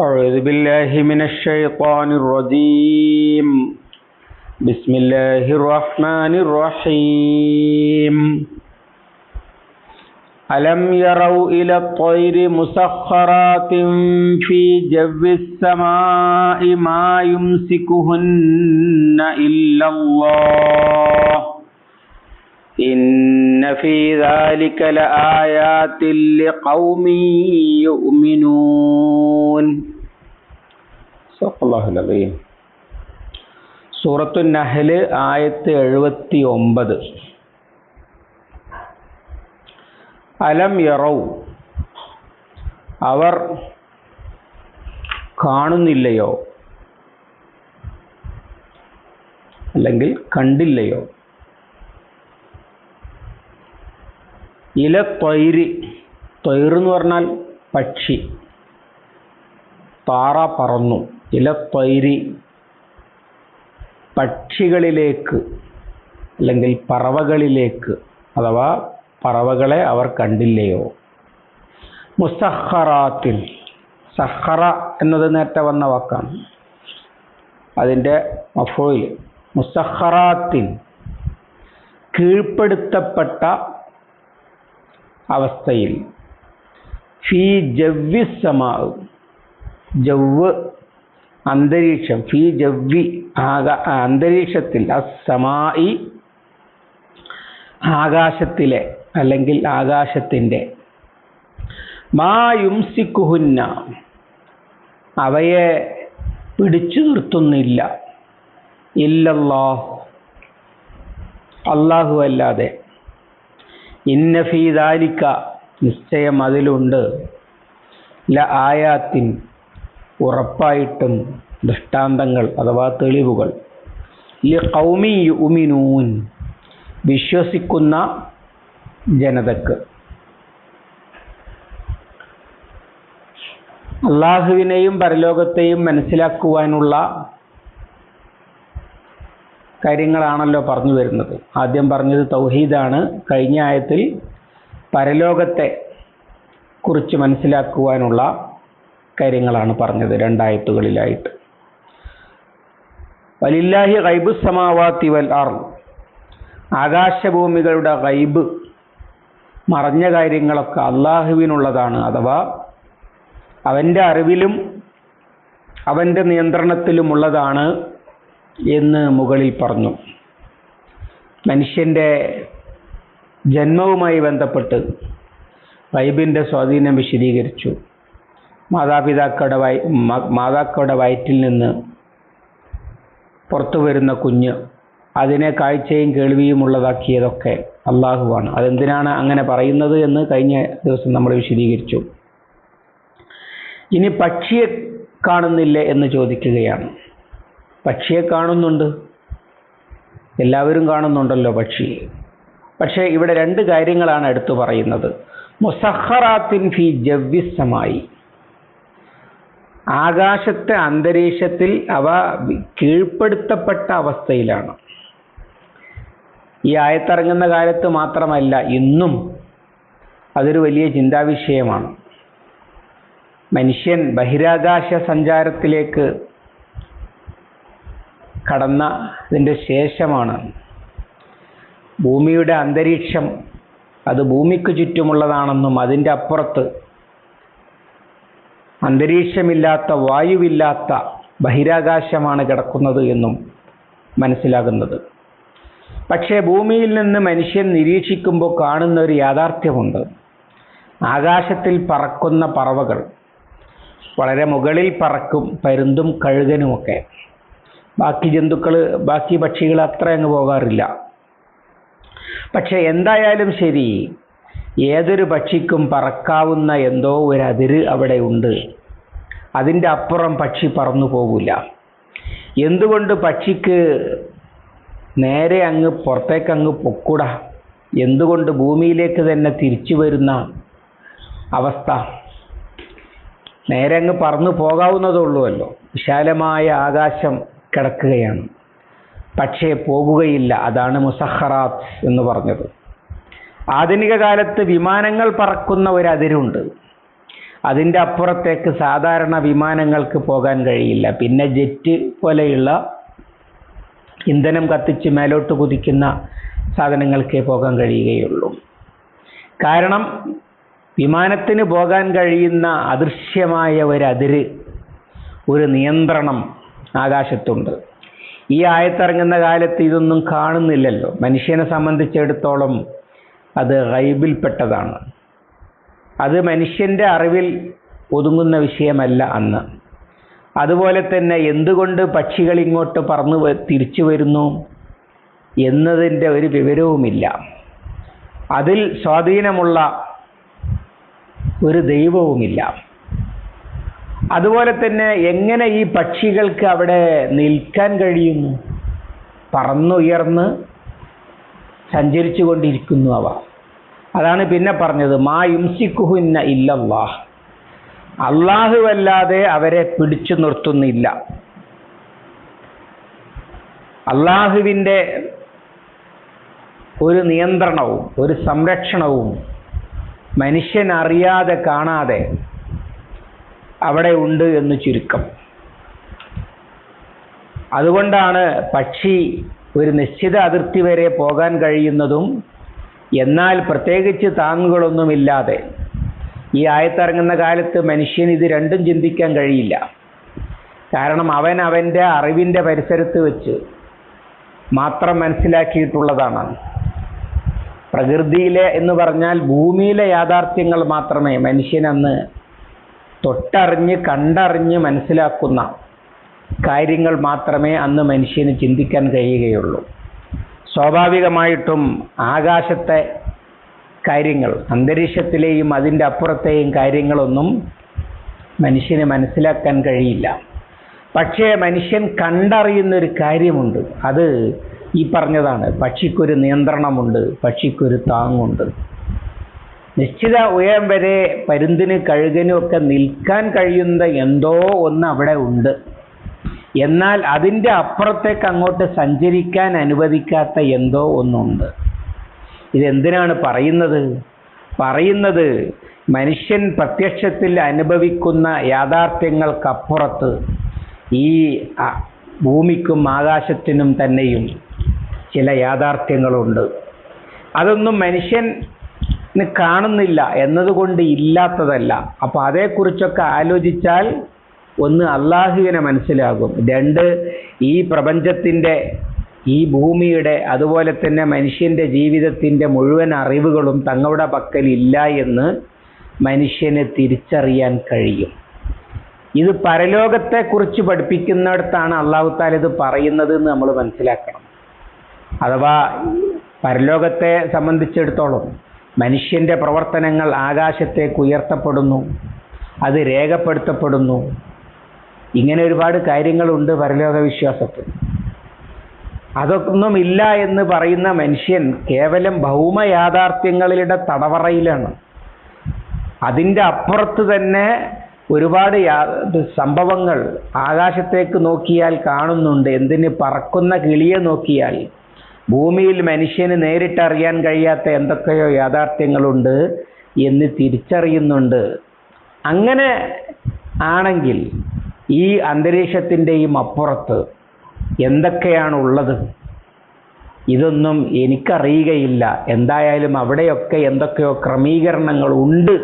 أعوذ بالله من الشيطان الرجيم. بسم الله الرحمن الرحيم. ألم يروا إلى الطير مسخرات في جو السماء ما يمسكهن إلا الله؟ إن في ذلك لآيات لقوم يؤمنون صدق الله العظيم സൂറത്തു നഹല് ആയത്ത് എഴുപത്തി ഒമ്പത് അലം യറൗ അവർ കാണുന്നില്ലയോ അല്ലെങ്കിൽ കണ്ടില്ലയോ ഇല തൊയിര് തൊയിർ എന്ന് പറഞ്ഞാൽ പക്ഷി. താറ പറന്നു. ഇല തൊയിരി പക്ഷികളിലേക്ക് അല്ലെങ്കിൽ പറവകളിലേക്ക് അഥവാ പറവകളെ അവർ കണ്ടില്ലയോ? മുസഹറാത്തിൽ സഹറ എന്നത് നേരത്തെ വന്ന വാക്കാണ്. അതിന്റെ മഫോയിൽ മുസഹറാത്തിൻ കീഴ്പ്പെടുത്തപ്പെട്ട അവസ്ഥയിൽ. ഫീ ജവ്വി സമാവ്. ജവ് അന്തരീക്ഷം. ഫീ ജവ്വി ആകാ അന്തരീക്ഷത്തിൽ അസമായി ആകാശത്തിലെ അല്ലെങ്കിൽ ആകാശത്തിന്റെ. മാ യുംസിക്കുഹുന്ന. അവയെ പിടിച്ചു നിർത്തുന്നില്ല. ഇല്ലല്ലാഹ്. അള്ളാഹു അല്ലാതെ. ഇന്ന ഫീ ദാലിക്ക. നിശ്ചയം അതിലുണ്ട്. ല ആയാത്തിൻ ഉറപ്പായിട്ടും ദൃഷ്ടാന്തങ്ങൾ അഥവാ തെളിവുകൾ. ലി കൗമി ഉമിനൂൻ വിശ്വസിക്കുന്ന ജനതക്ക്. അള്ളാഹുവിനെയും പരലോകത്തെയും മനസ്സിലാക്കുവാനുള്ള കാര്യങ്ങളാണല്ലോ പറഞ്ഞു വരുന്നത്. ആദ്യം പറഞ്ഞത് തൗഹീദാണ്. കഴിഞ്ഞ ആയത്തിൽ പരലോകത്തെ കുറിച്ച് മനസ്സിലാക്കുവാനുള്ള കാര്യങ്ങളാണ് പറഞ്ഞത് രണ്ടായത്തുകളിലായിട്ട് വലില്ലാഹി ഗൈബു സമാവാത്തി വൽ അർ ആകാശഭൂമികളുടെ ഗൈബ് മറഞ്ഞ കാര്യങ്ങളൊക്കെ അള്ളാഹുവിനുള്ളതാണ് അഥവാ അവന്റെ അറിവിലും അവന്റെ നിയന്ത്രണത്തിലുമുള്ളതാണ് എന്ന് മുകളിൽ പറഞ്ഞു. മനുഷ്യന്റെ ജന്മവുമായി ബന്ധപ്പെട്ട് ബൈബിന്റെ സ്വാധീനം വിശദീകരിച്ചു. മാതാപിതാക്കളുടെ വയ മാതാക്കളുടെ വയറ്റിൽ നിന്ന് പുറത്തു വരുന്ന കുഞ്ഞ് അതിനെ കാഴ്ചയും കേൾവിയും ഉള്ളതാക്കിയതൊക്കെ അള്ളാഹുവാണ് അതെന്തിനാണ് അങ്ങനെ പറയുന്നത് എന്ന് കഴിഞ്ഞ ദിവസം നമ്മൾ വിശദീകരിച്ചു. ഇനി പക്ഷിയെ കാണുന്നില്ല എന്ന് ചോദിക്കുകയാണ്. പക്ഷിയെ കാണുന്നുണ്ട്. എല്ലാവരും കാണുന്നുണ്ടല്ലോ പക്ഷിയെ പക്ഷേ ഇവിടെ രണ്ട് കാര്യങ്ങളാണ് എടുത്തു പറയുന്നത്. മുസഹറാത്തിൻ ഫി ജവ്യസമായി ആകാശത്തെ അന്തരീക്ഷത്തിൽ അവ കീഴ്പ്പെടുത്തപ്പെട്ട അവസ്ഥയിലാണ്. ഈ ആയത്തിറങ്ങുന്ന കാലത്ത് മാത്രമല്ല ഇന്നും അതൊരു വലിയ ചിന്താവിഷയമാണ്. മനുഷ്യൻ ബഹിരാകാശ സഞ്ചാരത്തിലേക്ക് കടന്ന ഇതിന്റെ ശേഷമാണ്. ഭൂമിയുടെ അന്തരീക്ഷം അത് ഭൂമിക്ക് ചുറ്റുമുള്ളതാണെന്നും അതിന്റെ അപ്പുറത്ത് അന്തരീക്ഷമില്ലാത്ത വായുവില്ലാത്ത ബഹിരാകാശമാണ് കിടക്കുന്നത് എന്നും മനസ്സിലാകുന്നത്. പക്ഷേ ഭൂമിയിൽ നിന്ന് മനുഷ്യൻ നിരീക്ഷിക്കുമ്പോൾ കാണുന്ന ഒരു യാഥാർത്ഥ്യമുണ്ട്. ആകാശത്തിൽ പറക്കുന്ന പറവകൾ വളരെ മുകളിൽ പറക്കും പരുന്തും കഴുകനുമൊക്കെ. ബാക്കി ജന്തുക്കൾ ബാക്കി പക്ഷികൾ അത്ര അങ്ങ് പോകാറില്ല. പക്ഷെ എന്തായാലും ശരി ഏതൊരു പക്ഷിക്കും പറക്കാവുന്ന എന്തോ ഒരു അതിര് അവിടെ ഉണ്ട്. അതിന്റെ അപ്പുറം പക്ഷി പറന്നു പോകില്ല എന്തുകൊണ്ട് പക്ഷിക്ക് നേരെ അങ്ങ് പുറത്തേക്ക് അങ്ങ് പൊക്കൂട? എന്തുകൊണ്ട് ഭൂമിയിലേക്ക് തന്നെ തിരിച്ചു വരുന്ന അവസ്ഥ? നേരെ അങ്ങ് പറന്നു പോകാവുന്നതുള്ളൂവല്ലോ വിശാലമായ ആകാശം കിടക്കുകയാണ്. പക്ഷേ പോകുകയില്ല. അതാണ് മുസഹറാത്ത് എന്ന് പറഞ്ഞത്. ആധുനിക കാലത്ത് വിമാനങ്ങൾ പറക്കുന്ന ഒരു അതിരുണ്ട്. അതിന്റെ അപ്പുറത്തേക്ക് സാധാരണ വിമാനങ്ങൾക്ക് പോകാൻ കഴിയില്ല. പിന്നെ ജെറ്റ് പോലെയുള്ള ഇന്ധനം കത്തിച്ച് മേലോട്ട് കുതിക്കുന്ന സാധനങ്ങൾക്കേ പോകാൻ കഴിയുകയുള്ളൂ. കാരണം വിമാനത്തിന് പോകാൻ കഴിയുന്ന അദൃശ്യമായ ഒരു അതിര് ഒരു നിയന്ത്രണം ആകാശത്തുണ്ട്. ഈ ആയത്തിറങ്ങുന്ന കാലത്ത് ഇതൊന്നും കാണുന്നില്ലല്ലോ. മനുഷ്യനെ സംബന്ധിച്ചിടത്തോളം അത് റൈബിൽപ്പെട്ടതാണ് അത് മനുഷ്യന്റെ അറിവിൽ ഒതുങ്ങുന്ന വിഷയമല്ല അന്ന്. അതുപോലെ തന്നെ എന്തുകൊണ്ട് പക്ഷികൾ ഇങ്ങോട്ട് പറന്നു തിരിച്ചു വരുന്നു എന്നതിന്റെ ഒരു വിവരവുമില്ല. അതിൽ സ്വാധീനമുള്ള ഒരു ദൈവവുമില്ല. അതുപോലെ തന്നെ എങ്ങനെ ഈ പക്ഷികൾക്ക് അവിടെ നിൽക്കാൻ കഴിയുന്നു പറന്നുയർന്ന് സഞ്ചരിച്ചു കൊണ്ടിരിക്കുന്നു അവ. അതാണ് പിന്നെ പറഞ്ഞത് മാ യുംസിക്കുഹുന്ന ഇല്ലല്ലാഹ്. അല്ലാഹുവല്ലാതെ അവരെ പിടിച്ചു നിർത്തുന്നില്ല. അള്ളാഹുവിന്റെ ഒരു നിയന്ത്രണവും ഒരു സംരക്ഷണവും മനുഷ്യൻ അറിയാതെ കാണാതെ അവിടെ ഉണ്ട് എന്ന് ചുരുക്കം. അതുകൊണ്ടാണ് പക്ഷി ഒരു നിശ്ചിത അതിർത്തി വരെ പോകാൻ കഴിയുന്നതും എന്നാൽ പ്രത്യേകിച്ച് താങ്ങുകളൊന്നുമില്ലാതെ. ഈ ആയത്തിറങ്ങുന്ന കാലത്ത് മനുഷ്യൻ ഇത് രണ്ടും ചിന്തിക്കാൻ കഴിയില്ല. കാരണം അവൻ അവന്റെ അറിവിന്റെ പരിസരത്ത് വെച്ച് മാത്രം മനസ്സിലാക്കിയിട്ടുള്ളതാണ്. പ്രകൃതിയിലെ എന്ന് പറഞ്ഞാൽ ഭൂമിയിലെ യാഥാർത്ഥ്യങ്ങൾ മാത്രമേ മനുഷ്യൻ അന്ന് തൊട്ടറിഞ്ഞ് കണ്ടറിഞ്ഞ് മനസ്സിലാക്കുന്ന കാര്യങ്ങൾ മാത്രമേ അന്ന് മനുഷ്യന് ചിന്തിക്കാൻ കഴിയുകയുള്ളൂ. സ്വാഭാവികമായിട്ടും ആകാശത്തെ കാര്യങ്ങൾ അന്തരീക്ഷത്തിലെയും അതിന്റെ അപ്പുറത്തെയും കാര്യങ്ങളൊന്നും മനുഷ്യന് മനസ്സിലാക്കാൻ കഴിയില്ല. പക്ഷേ മനുഷ്യൻ കണ്ടറിയുന്നൊരു കാര്യമുണ്ട്. അത് ഈ പറഞ്ഞതാണ് പക്ഷിക്കൊരു നിയന്ത്രണമുണ്ട് പക്ഷിക്കൊരു താങ്ങുണ്ട്. നിശ്ചിത ഉയരം വരെ പരുന്തിന് കഴുകനും ഒക്കെ നിൽക്കാൻ കഴിയുന്ന എന്തോ ഒന്ന് അവിടെ ഉണ്ട്. എന്നാൽ അതിന്റെ അപ്പുറത്തേക്ക് അങ്ങോട്ട് സഞ്ചരിക്കാൻ അനുവദിക്കാത്ത എന്തോ ഒന്നുണ്ട്. ഇതെന്തിനാണ് പറയുന്നത്? പറയുന്നത് മനുഷ്യൻ പ്രത്യക്ഷത്തിൽ അനുഭവിക്കുന്ന യാഥാർത്ഥ്യങ്ങൾക്കപ്പുറത്ത് ഈ ഭൂമിക്കും ആകാശത്തിനും തന്നെയും ചില യാഥാർത്ഥ്യങ്ങളുണ്ട്. അതൊന്നും മനുഷ്യന് കാണുന്നില്ല എന്നതുകൊണ്ട് ഇല്ലാത്തതല്ല. അപ്പോൾ അതേക്കുറിച്ചൊക്കെ ആലോചിച്ചാൽ ഒന്ന് അള്ളാഹുവിനെ മനസ്സിലാകും. രണ്ട് ഈ പ്രപഞ്ചത്തിന്റെ ഈ ഭൂമിയുടെ അതുപോലെ തന്നെ മനുഷ്യന്റെ ജീവിതത്തിന്റെ മുഴുവൻ അറിവുകളും തങ്ങളുടെ പക്കൽ ഇല്ല എന്ന് മനുഷ്യന് തിരിച്ചറിയാൻ കഴിയും. ഇത് പരലോകത്തെക്കുറിച്ച് പഠിപ്പിക്കുന്നിടത്താണ് അള്ളാഹു ഇത് പറയുന്നത് എന്ന് നമ്മൾ മനസ്സിലാക്കണം. അഥവാ പരലോകത്തെ സംബന്ധിച്ചിടത്തോളം മനുഷ്യന്റെ പ്രവർത്തനങ്ങൾ ആകാശത്തേക്ക് ഉയർത്തപ്പെടുന്നു. അത് രേഖപ്പെടുത്തപ്പെടുന്നു. ഇങ്ങനെ ഒരുപാട് കാര്യങ്ങളുണ്ട് പരലോക വിശ്വാസത്തിൽ. അതൊന്നുമില്ല എന്ന് പറയുന്ന മനുഷ്യൻ കേവലം ഭൗമ യാഥാർത്ഥ്യങ്ങളുടെ തടവറയിലാണ്. അതിന്റെ അപ്പുറത്ത് തന്നെ ഒരുപാട് സംഭവങ്ങൾ ആകാശത്തേക്ക് നോക്കിയാൽ കാണുന്നുണ്ട്. എന്തിന് പറക്കുന്ന കിളിയെ നോക്കിയാൽ ഭൂമിയിൽ മനുഷ്യന് നേരിട്ടറിയാൻ കഴിയാത്ത എന്തൊക്കെയോ യാഥാർത്ഥ്യങ്ങളുണ്ട് എന്ന് തിരിച്ചറിയുന്നുണ്ട്. അങ്ങനെ ആണെങ്കിൽ ഈ അന്തരീക്ഷത്തിന്റെയും അപ്പുറത്ത് എന്തൊക്കെയാണുള്ളത്? ഇതൊന്നും എനിക്കറിയുകയില്ല. എന്തായാലും അവിടെയൊക്കെ എന്തൊക്കെയോ ക്രമീകരണങ്ങൾ ഉണ്ട്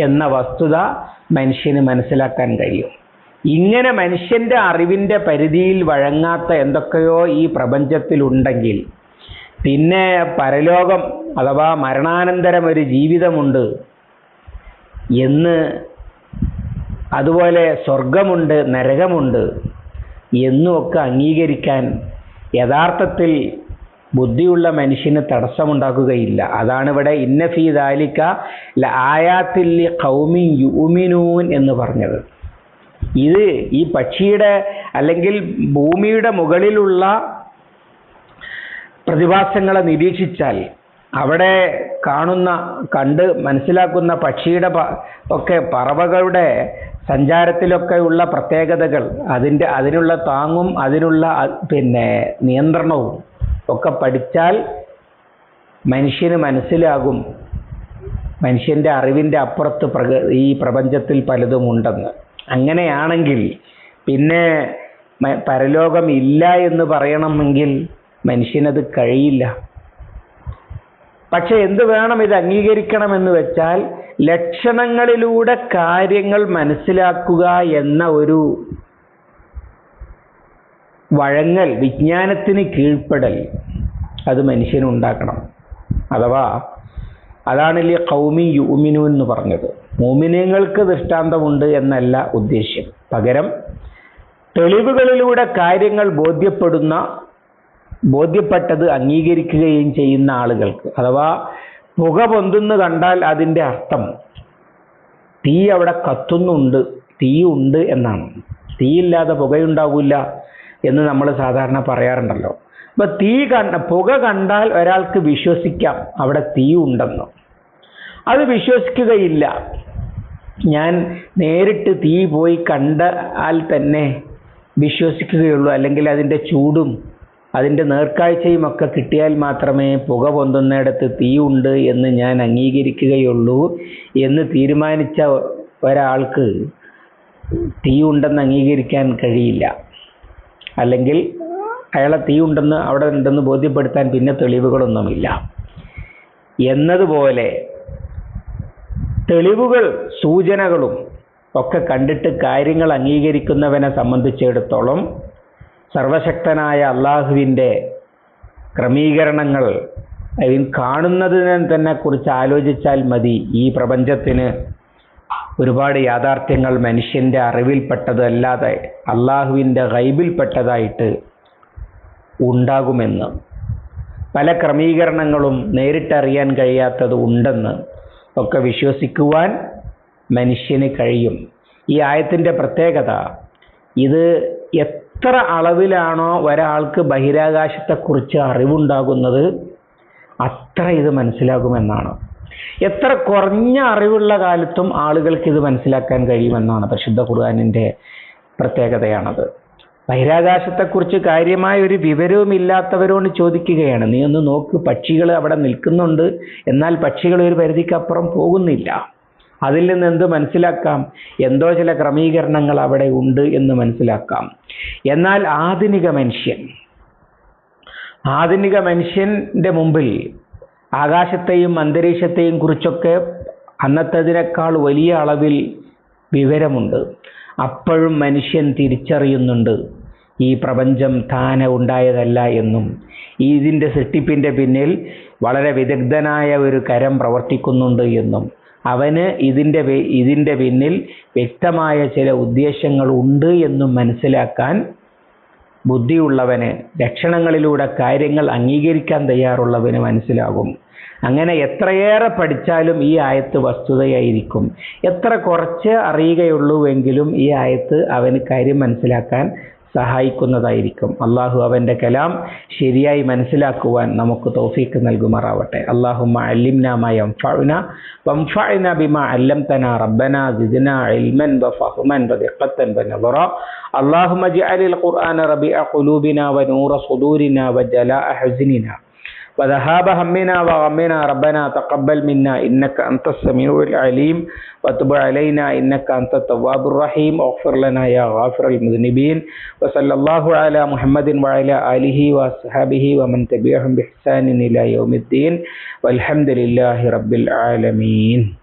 എന്ന വസ്തുത മനുഷ്യന് മനസ്സിലാക്കാൻ കഴിയും. ഇങ്ങനെ മനുഷ്യന്റെ അറിവിന്റെ പരിധിയിൽ വഴങ്ങാത്ത എന്തൊക്കെയോ ഈ പ്രപഞ്ചത്തിലുണ്ടെങ്കിൽ പിന്നെ പരലോകം അഥവാ മരണാനന്തരം ഒരു ജീവിതമുണ്ട് എന്ന് അതുപോലെ സ്വർഗമുണ്ട് നരകമുണ്ട് എന്നുമൊക്കെ അംഗീകരിക്കാൻ യഥാർത്ഥത്തിൽ ബുദ്ധിയുള്ള മനുഷ്യന് തടസ്സമുണ്ടാക്കുകയില്ല. അതാണ് ഇവിടെ ഇന്നഫി ദാലിക്ക ആയാത്തിൽ കൗമി യുമിനൂൻ എന്ന് പറഞ്ഞത്. ഇത് ഈ പക്ഷിയുടെ അല്ലെങ്കിൽ ഭൂമിയുടെ മുകളിലുള്ള പ്രതിഭാസങ്ങളെ നിരീക്ഷിച്ചാൽ അവിടെ കാണുന്ന കണ്ട് മനസ്സിലാക്കുന്ന പക്ഷിയുടെ ഒക്കെ പറവകളുടെ സഞ്ചാരത്തിലൊക്കെ ഉള്ള പ്രത്യേകതകൾ അതിന്റെ അതിനുള്ള താങ്ങും അതിനുള്ള പിന്നെ നിയന്ത്രണവും ഒക്കെ പഠിച്ചാൽ മനുഷ്യന് മനസ്സിലാകും മനുഷ്യന്റെ അറിവിന്റെ അപ്പുറത്ത് പ്രക ഈ പ്രപഞ്ചത്തിൽ പലതും ഉണ്ടെന്ന്. അങ്ങനെയാണെങ്കിൽ പിന്നെ പരലോകമില്ല എന്ന് പറയണമെങ്കിൽ മനുഷ്യനത് കഴിയില്ല. പക്ഷെ എന്ത് വേണം ഇത് അംഗീകരിക്കണമെന്ന് വെച്ചാൽ ലക്ഷണങ്ങളിലൂടെ കാര്യങ്ങൾ മനസ്സിലാക്കുക എന്ന ഒരു വഴങ്ങൽ വിജ്ഞാനത്തിന് കീഴ്പ്പെടൽ അത് മനുഷ്യനുണ്ടാക്കണം. അഥവാ അതാണല്ലേ കൗമി യുമിനു എന്ന് പറഞ്ഞത്. മോമിനങ്ങൾക്ക് ദൃഷ്ടാന്തമുണ്ട് എന്നല്ല ഉദ്ദേശ്യം. പകരം തെളിവുകളിലൂടെ കാര്യങ്ങൾ ബോധ്യപ്പെടുന്ന ബോധ്യപ്പെട്ടത് അംഗീകരിക്കുകയും ചെയ്യുന്ന ആളുകൾക്ക്. അഥവാ പുക പൊന്തുന്നു കണ്ടാൽ അതിന്റെ അർത്ഥം തീ അവിടെ കത്തുന്നുണ്ട് തീ ഉണ്ട് എന്നാണ്. തീയില്ലാതെ പുകയുണ്ടാവില്ല എന്ന് നമ്മൾ സാധാരണ പറയാറുണ്ടല്ലോ. അപ്പൊ തീ കണ്ട പുക കണ്ടാൽ ഒരാൾക്ക് വിശ്വസിക്കാം അവിടെ തീ ഉണ്ടെന്ന്. അത് വിശ്വസിക്കുകയില്ല. ഞാൻ നേരിട്ട് തീ പോയി കണ്ടാൽ തന്നെ വിശ്വസിക്കുകയുള്ളൂ. അല്ലെങ്കിൽ അതിന്റെ ചൂടും അതിന്റെ നേർക്കാഴ്ചയും ഒക്കെ കിട്ടിയാൽ മാത്രമേ പുക പൊന്തുന്നിടത്ത് തീയുണ്ട് എന്ന് ഞാൻ അംഗീകരിക്കുകയുള്ളൂ എന്ന് തീരുമാനിച്ച ഒരാൾക്ക് തീ ഉണ്ടെന്ന് അംഗീകരിക്കാൻ കഴിയില്ല. അല്ലെങ്കിൽ അയാളെ തീ ഉണ്ടെന്ന് അവിടെ ഉണ്ടെന്ന് ബോധ്യപ്പെടുത്താൻ പിന്നെ തെളിവുകളൊന്നുമില്ല. എന്നതുപോലെ തെളിവുകൾ സൂചനകളും ഒക്കെ കണ്ടിട്ട് കാര്യങ്ങൾ അംഗീകരിക്കുന്നവനെ സംബന്ധിച്ചിടത്തോളം സർവശക്തനായ അള്ളാഹുവിന്റെ ക്രമീകരണങ്ങൾ കാണുന്നതിനെ തന്നെ കുറിച്ച് ആലോചിച്ചാൽ മതി. ഈ പ്രപഞ്ചത്തിന് ഒരുപാട് യാഥാർത്ഥ്യങ്ങൾ മനുഷ്യന്റെ അറിവിൽപ്പെട്ടതല്ലാതെ അള്ളാഹുവിന്റെ ഗൈബിൽപ്പെട്ടതായിട്ട് ഉണ്ടാകുമെന്ന്. പല ക്രമീകരണങ്ങളും നേരിട്ടറിയാൻ കഴിയാത്തത് ഉണ്ടെന്ന് ഒക്കെ വിശ്വസിക്കുവാൻ മനുഷ്യന് കഴിയും. ഈ ആയത്തിന്റെ പ്രത്യേകത ഇത് എത്ര അളവിലാണോ ഒരാൾക്ക് ബഹിരാകാശത്തെക്കുറിച്ച് അറിവുണ്ടാകുന്നത് അത്ര ഇത് മനസ്സിലാകുമെന്നാണ്. എത്ര കുറഞ്ഞ അറിവുള്ള കാലത്തും ആളുകൾക്ക് ഇത് മനസ്സിലാക്കാൻ കഴിയുമെന്നാണ് പരിശുദ്ധ ഖുർആാനിന്റെ പ്രത്യേകതയാണത്. ബഹിരാകാശത്തെക്കുറിച്ച് കാര്യമായ ഒരു വിവരവും ഇല്ലാത്തവരോട് ചോദിക്കുകയാണ്. നീ ഒന്ന് നോക്ക് പക്ഷികൾ അവിടെ നിൽക്കുന്നുണ്ട്. എന്നാൽ പക്ഷികൾ ഒരു പരിധിക്കപ്പുറം പോകുന്നില്ല. അതിൽ നിന്ന് എന്ത് മനസ്സിലാക്കാം? എന്തോ ചില ക്രമീകരണങ്ങൾ അവിടെ ഉണ്ട് എന്ന് മനസ്സിലാക്കാം. എന്നാൽ ആധുനിക മനുഷ്യൻ ആധുനിക മനുഷ്യന്റെ മുമ്പിൽ ആകാശത്തെയും അന്തരീക്ഷത്തെയും കുറിച്ചൊക്കെ അന്നത്തതിനേക്കാൾ വലിയ അളവിൽ വിവരമുണ്ട്. അപ്പോഴും മനുഷ്യൻ തിരിച്ചറിയുന്നുണ്ട്. ഈ പ്രപഞ്ചം താനെ ഉണ്ടായതല്ല എന്നും. ഇതിന്റെ സൃഷ്ടിപ്പിന്റെ പിന്നിൽ വളരെ വിദഗ്ധനായ ഒരു കരം പ്രവർത്തിക്കുന്നുണ്ട് എന്നും. അവന് ഇതിന്റെ ഇതിന്റെ പിന്നിൽ വ്യക്തമായ ചില ഉദ്ദേശങ്ങൾ ഉണ്ട് എന്നും മനസ്സിലാക്കാൻ ബുദ്ധിയുള്ളവന് ലക്ഷണങ്ങളിലൂടെ കാര്യങ്ങൾ അംഗീകരിക്കാൻ തയ്യാറുള്ളവന് മനസ്സിലാകും. അങ്ങനെ എത്രയേറെ പഠിച്ചാലും ഈ ആയത്ത് വസ്തുതയായിരിക്കും. എത്ര കുറച്ച് അറിയുകയുള്ളൂവെങ്കിലും ഈ ആയത്ത് അവന് കാര്യം മനസ്സിലാക്കാൻ സഹായിക്കുന്നതായിരിക്കും. അള്ളാഹു അവന്റെ കലാം ശരിയായി മനസ്സിലാക്കുവാൻ നമുക്ക് തോഫീക്ക് നൽകുമാറാവട്ടെ. അള്ളാഹുമ അലിംനാമ യംഫഅന വംഫഅന ഇൽമൻ വഫഹ്മൻ ഖുർആന വനൂറ وذهاب همنا وغمنا ربنا تقبل منا إنك أنت السميع العليم وتب علينا إنك أنت التواب الرحيم واغفر لنا يا غافر المذنبين وصلى الله على محمد وعلى آله وأصحابه ومن تبعهم بإحسان إلى يوم الدين والحمد لله رب العالمين